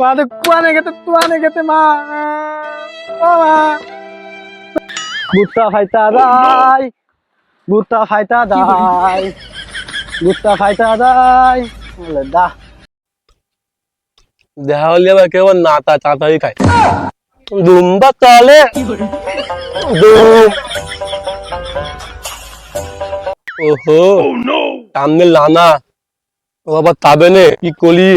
মাদের কুয়ানে গেতে তুয়ানে গেতে মা? মা বুট্টা ফাইতা দাই বুট্টা ফাইতা দাই বুট্টা ফাইতা দাই। বলে দা। দেখা হলে আবার কেমন নাতা চাতাই খায়। দুম্বা চলে। দুম। ওহো। সামনে লানা ও আবার তাবে নে কি কলি?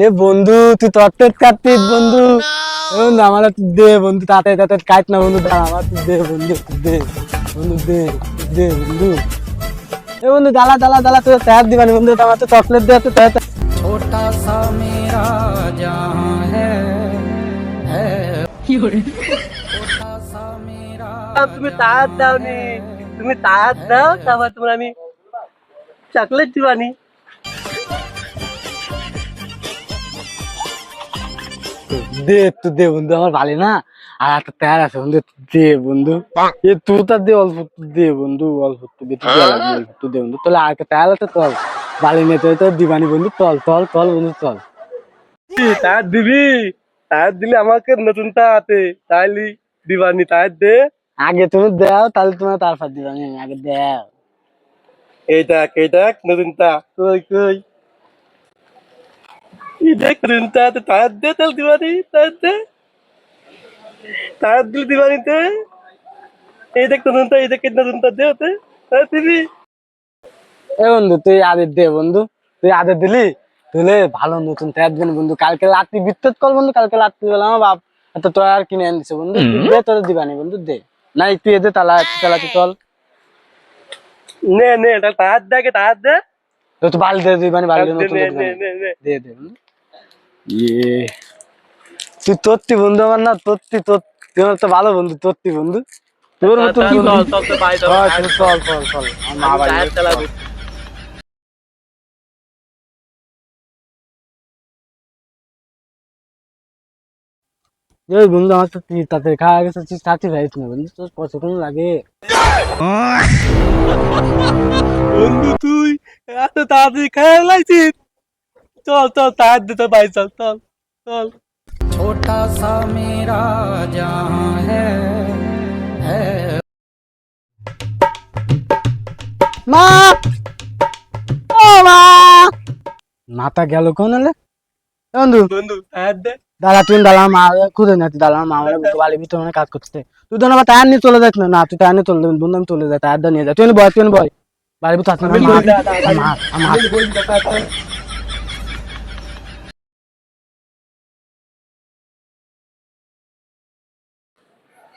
এলে বন্ধু তুই তট্টত কাটতিস oh, বন্ধু। বন্ধু আমার একটু দে বন্ধু তাতে তাতে কাট না বন্ধু দাঁড়া আমার দে বন্ধু দে বন্ধু দে দে বন্ধু। এ বন্ধু দালা দালা দালা তোর স্যার দিবানি বন্ধু আমার তো চকলেট দে। তো ছোটা সা মেরা জাহাঁ হ্যাঁ কি করে? তুমি তাহাত দাও নি তুমি তাহাত দাও তারপর তোমার আমি চকলেট দিবানি। দে তুই দে বন্ধু আমার ভালো না। আর একটা আছে বন্ধু দে বন্ধু। এ তুই তার দে অল্প দে বন্ধু অল্প দে বন্ধু তাহলে আর একটা তৈরি আছে নেই তো দিবানি বন্ধু চল চল চল বন্ধু চল তার দিবি তার দিলে আমাকে নতুন তাতে তাইলি দিবানি তার দে। আগে তুমি দাও তাহলে তোমার তারপর দিবানি আগে দাও। এই দেখ এই নতুন তা কই কই? এই দেখ নতুন তা তো তার দে তাহলে দিবানি তার দে তার দিলে দিবানি তে এই দেখ নতুন তা এই দেখ নতুন তা দে ওতে তার দিবি এ বন্ধু তুই আদের দে বন্ধু। তুই আদের দিলি? তুলে ভালো নতুন ট্যাব দিন বন্ধু। কালকে রাত্রি বিদ্যুৎ কল বন্ধু কালকে রাত্রি বেলা আমার বাপ এত তোর আর কিনে এনে দিছে বন্ধু দে তোর দিবানি বন্ধু দে। না একটু এদে তালা একটু তালাতে চল নে নে এটা তার দেখে তার দে। তো তো বালি দে দিবানি বালি দে দে দে বন্ধু। ইয়ে তুই তোরটি বন্ধু আমার না তোরটি তোর তুই তো ভালো বন্ধু তোরটি বন্ধু। তোর মতন চল চল তো বাই হ্যাঁ, চল চল চল চল। এই বন্ধু আমার তো তুই তাতে খাওয়া গেছে তুই তাতে খাইছ না বন্ধু তোর কোন লাগে। বন্ধু তুই এত তাড়াতাড়ি খেয়ে লাইছিস চল চল টায়ার দিতে পাই চল চল চল। ছোটা সা মেরা জাহাঁ মা! ও মা! নাতা গেল কোন হলে? বন্ধু বন্ধু টায়ার দে। দাদা তুই দাদা মা খুঁজে না তুই দাদা মা আমার বালি ভিতরে মানে কাজ করতে তুই তো আমার টায়ার নিয়ে চলে যাস না না তুই টায়ার নিয়ে চলে যাবি বন্ধু আমি চলে যাই টায়ার নিয়ে যাই। তুই বয় তুই বয়। বাড়ি ভিতরে আমার আমার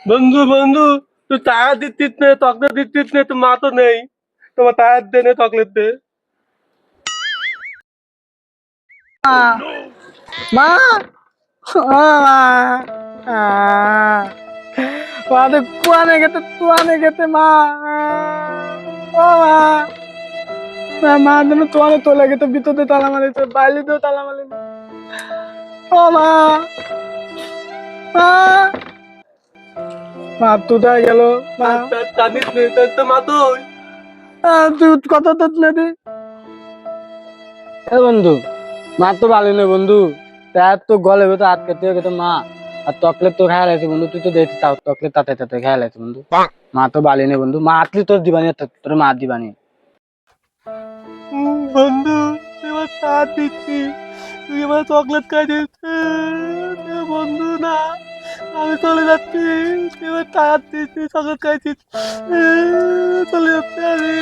বন্ধু বন্ধু, তুই টায়ার দিচ্ছিস নে, চকলেট দিচ্ছিস নে, তোর মা তো নেই। তোমার টায়ার দে নে, চকলেট দে। মা মা মাদের কুয়ানে গেতে তুয়ানে গেতে মা মা মা মা যেন তুয়ানে তোলে গেতে ভিতরে তালা মারি তো বাইরে তো তালা মারি ও মা মা মা গেল। মা। জানিস নে তো মা তো তুই তো নেবি এ বন্ধু মা তো ভালো নেই বন্ধু। তার তো গলে তো আটকাতে গেছে মা। আর চকলেট তো খাই লাগছে বন্ধু তুই তো দেখছিস তাও চকলেট তাতে তাতে খাই লাগছে বন্ধু। মা। তো ভালো নেই বন্ধু মা আটলি তোর দিবানি তোর মা দিবানি। বন্ধু তুই আমার টায়ার দিচ্ছি তুই আমার চকলেট খাই দিচ্ছিস বন্ধু না। আমি চলে যাচ্ছি। এবার টাকা দিচ্ছি সজল চাইছি চলে যাচ্ছি আমি।